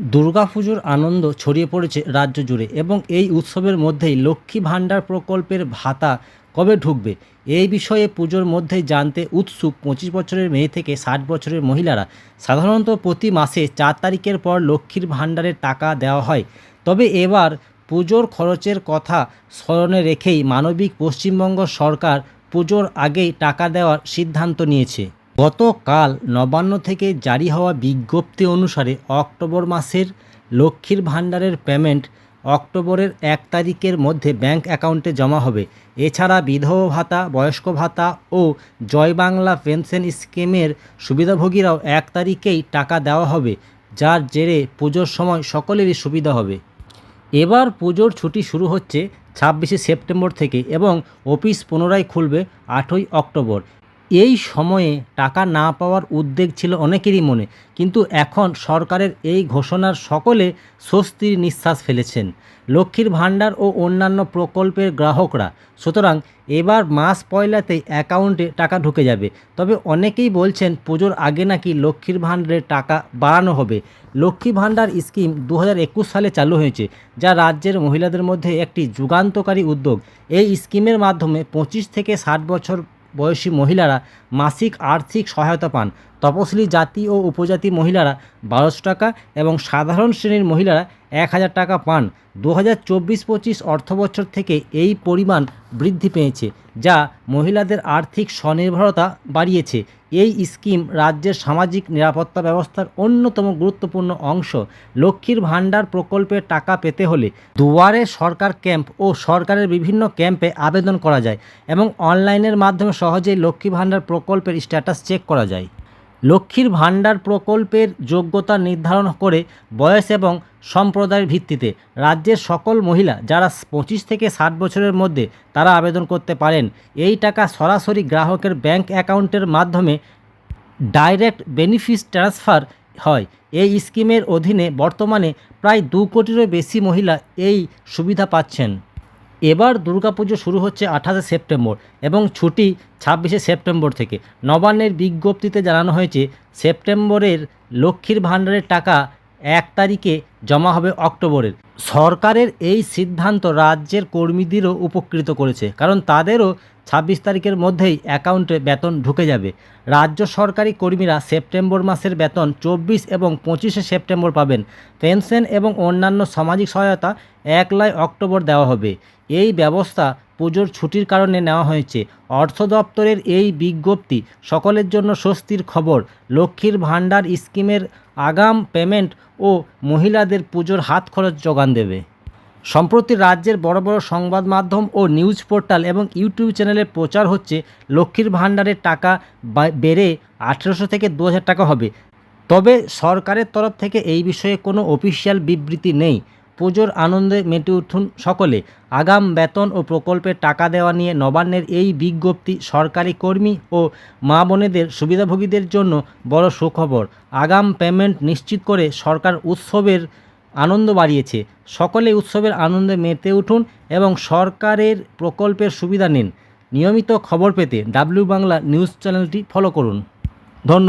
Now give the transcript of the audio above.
দুর্গাপুজোর আনন্দ ছড়িয়ে পড়েছে রাজ্য জুড়ে এবং এই উৎসবের মধ্যেই লক্ষ্মী ভাণ্ডার প্রকল্পের ভাতা কবে ঢুকবে? এই বিষয়ে পুজোর মধ্যেই জানতে উৎসুক পঁচিশ বছরের মেয়ে থেকে ষাট বছরের মহিলারা। সাধারণত প্রতি মাসে চার তারিখের পর লক্ষ্মীর ভাণ্ডারের টাকা দেওয়া হয়। তবে এবার পুজোর খরচের কথা স্মরণে রেখেই মানবিক পশ্চিমবঙ্গ সরকার পুজোর আগেই টাকা দেওয়ার সিদ্ধান্ত নিয়েছে। গতকাল নবান্ন থেকে জারি হওয়া বিজ্ঞপ্তি অনুসারে অক্টোবর মাসের লক্ষ্মীর ভাণ্ডারের পেমেন্ট অক্টোবরের এক তারিখের মধ্যে ব্যাংক অ্যাকাউন্টে জমা হবে। এছাড়া বিধবা ভাতা, বয়স্ক ভাতা ও জয় বাংলা পেনশন স্কিমের সুবিধাভোগীরাও এক তারিখেই টাকা দেওয়া হবে, যার জেরে পুজোর সময় সকলেরই সুবিধা হবে। এবার পুজোর ছুটি শুরু হচ্ছে ছাব্বিশে সেপ্টেম্বর থেকে এবং অফিস পুনরায় খুলবে আটই অক্টোবর। এই সময়ে টাকা না পাওয়ার উদ্বেগ ছিল অনেকেরই মনে। কিন্তু এখন সরকারের এই ঘোষণার সকলে স্বস্তির নিঃশ্বাস ফেলেছেন। লক্ষ্মীর ভাণ্ডার ও অন্যান্য প্রকল্পের গ্রাহকরা। সুতরাং এবার মাস পয়লাতেই অ্যাকাউন্টে টাকা ঢুকে যাবে। তবে অনেকেই বলছেন পুজোর আগে নাকি লক্ষ্মীর ভাণ্ডারের টাকা বাড়ানো হবে। লক্ষ্মী ভাণ্ডার স্কিম দু হাজার একুশ সালে চালু হয়েছে, যা রাজ্যের মহিলাদের মধ্যে একটি যুগান্তকারী উদ্যোগ। এই স্কিমের মাধ্যমে পঁচিশ থেকে ষাট বছর বয়সী মহিলারা মাসিক আর্থিক সহায়তা পান। তপশিলি জাতি ও উপজাতি মহিলারা বারোশো টাকা এবং সাধারণ শ্রেণির মহিলারা এক হাজার টাকা পান। দু হাজার চব্বিশ পঁচিশ অর্থবছর থেকে এই পরিমাণ বৃদ্ধি পেয়েছে, যা মহিলাদের আর্থিক স্বনির্ভরতা বাড়িয়েছে। এই স্কিম রাজ্যের সামাজিক নিরাপত্তা ব্যবস্থার অন্যতম গুরুত্বপূর্ণ অংশ। লক্ষ্মীর ভাণ্ডার প্রকল্পের টাকা পেতে হলে দুয়ারে সরকার ক্যাম্প ও সরকারের বিভিন্ন ক্যাম্পে আবেদন করা যায় এবং অনলাইনের মাধ্যমে সহজেই লক্ষ্মী ভাণ্ডার প্রকল্পের স্ট্যাটাস চেক করা যায়। লক্ষ্মীর ভাণ্ডার প্রকল্পের যোগ্যতা নির্ধারণ করে বয়স এবং সম্প্রদায়ের ভিত্তিতে রাজ্যের সকল মহিলা যারা পঁচিশ থেকে ষাট বছরের মধ্যে তারা আবেদন করতে পারেন। এই টাকা সরাসরি গ্রাহকের ব্যাংক অ্যাকাউন্টের মাধ্যমে ডাইরেক্ট বেনিফিট ট্রান্সফার হয়। এই স্কিমের অধীনে বর্তমানে প্রায় দু কোটিরও বেশি মহিলা এই সুবিধা পাচ্ছেন। এবার দুর্গাপুজো শুরু হচ্ছে আঠাশে সেপ্টেম্বর এবং ছুটি ছাব্বিশে সেপ্টেম্বর থেকে। নবান্নের বিজ্ঞপ্তিতে জানানো হয়েছে, সেপ্টেম্বরের লক্ষ্মীর ভাণ্ডারের টাকা এক তারিখে জমা হবে অক্টোবরের। সরকারের এই সিদ্ধান্ত রাজ্যের কর্মীদেরও উপকৃত করেছে, কারণ তাদেরও ছাব্বিশ তারিখের মধ্যেই অ্যাকাউন্টে বেতন ঢুকে যাবে। রাজ্য সরকারি কর্মীরা সেপ্টেম্বর মাসের বেতন চব্বিশ এবং পঁচিশে সেপ্টেম্বর পাবেন। পেনশন এবং অন্যান্য সামাজিক সহায়তা একলাই অক্টোবর দেওয়া হবে। এই ব্যবস্থা পুজোর ছুটির কারণে নেওয়া হয়েছে। অর্থ দপ্তরের এই বিজ্ঞপ্তি সকলের জন্য স্বস্তির খবর। লক্ষ্মীর ভাণ্ডার স্কিমের আগাম পেমেন্ট ও মহিলাদের পুজোর হাত খরচ যোগান দেবে। সম্প্রতি রাজ্যের বড় বড় সংবাদ মাধ্যম ও নিউজ পোর্টাল এবং ইউটিউব চ্যানেলে প্রচার হচ্ছে, লক্ষ্মীর ভাণ্ডারের টাকা বেড়ে আঠেরোশো থেকে দু হাজার টাকা হবে। তবে সরকারের তরফ থেকে এই বিষয়ে কোনো অফিসিয়াল বিবৃতি নেই। পুজোর আনন্দে মেতে উঠুন সকলে। আগাম বেতন ও প্রকল্পের টাকা দেওয়া নিয়ে নবান্নের এই বিজ্ঞপ্তি সরকারি কর্মী ও মা বোনেদের সুবিধাভোগীদের জন্য বড় সুখবর। আগাম পেমেন্ট নিশ্চিত করে সরকার উৎসবের আনন্দ বাড়িয়েছে। সকলে উৎসবের আনন্দে মেতে উঠুন এবং সরকারের প্রকল্পের সুবিধা নিন। নিয়মিত খবর পেতে ডাব্লিউ বাংলা নিউজ চ্যানেলটি ফলো করুন। ধন্যবাদ।